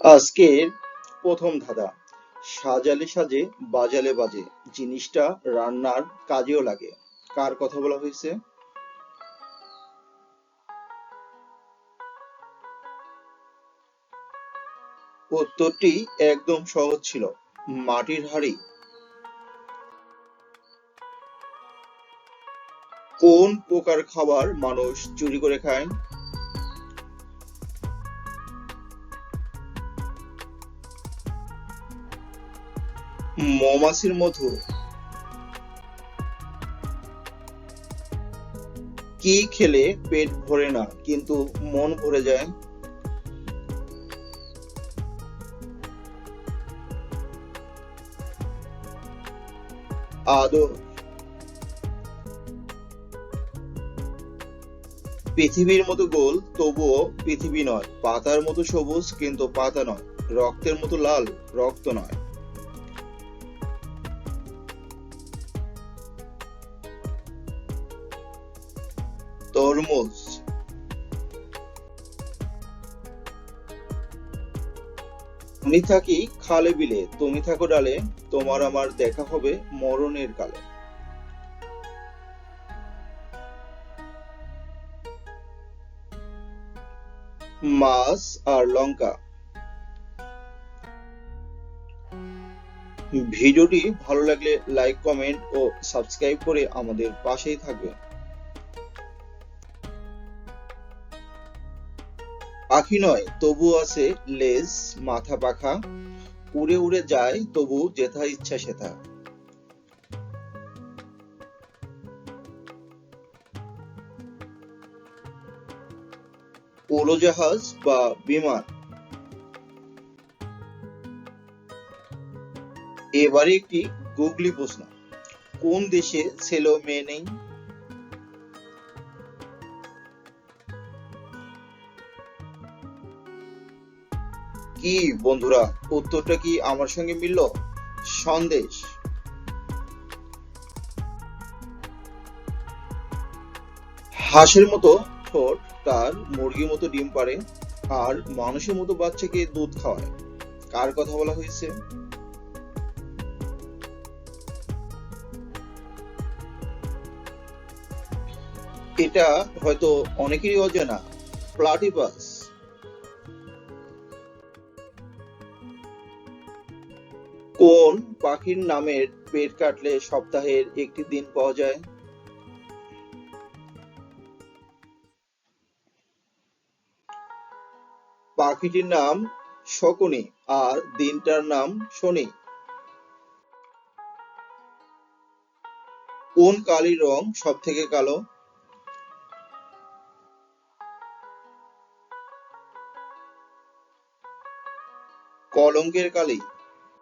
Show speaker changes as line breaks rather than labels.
আজকের প্রথম ধাঁধা। সাজালে সাজে, বাজালে বাজে। জিনিসটা রান্নার কাজেও লাগে। কার কথা বলা হয়েছে? উত্তরটি একদম সহজ ছিল। মাটির হাড়ি। কোন প্রকার খাবার মানুষ চুরি করে খায়? মৌমাছির মধু। কি খেলে পেট ভরে না, কিন্তু মন ভরে যায়? আদর পৃথিবীর মতো গোল, তবুও পৃথিবী নয়। পাতার মতো সবুজ, কিন্তু পাতা নয়। রক্তের মতো লাল, রক্ত নয়। তরমুজ আমি থাকি খালে বিলে, তুমি থাকো ডালে, তোমার আমার দেখা হবে মরণের কালে। মাছ আর লঙ্কা। ভিডিওটি ভালো লাগলে লাইক কমেন্ট ও সাবস্ক্রাইব করে আমাদের পাশেই থাকবে। পাখি নয় তবু আছে লেজ, মাথা পাখা। উড়ে উড়ে যায়, তবু যেথা ইচ্ছা সেথা। উড়োজাহাজ বা বিমান। এবারে একটি গুগলি প্রশ্ন। কোন দেশে ছেলে মেয়ে নেই? কি বন্ধুরা? উত্তরটা কি আমার সঙ্গে মিলল? সন্দেশ। হাঁসের মতো ঠোঁট তার মুরগির মতো ডিম পারে আর মানুষের মতো বাচ্চাকে দুধ খাওয়ায়। কার কথা বলা হয়েছে? এটা হয়তো অনেকেরই অজানা। প্লাটিপাস। কোন পাখির নামের পেট কাটলে সপ্তাহের একটি দিন পাওয়া যায়? পাখিটির নাম শকুনি আর দিনটার নাম শনি। কোন কালির রং সব থেকে কালো? কলঙ্কের কালি।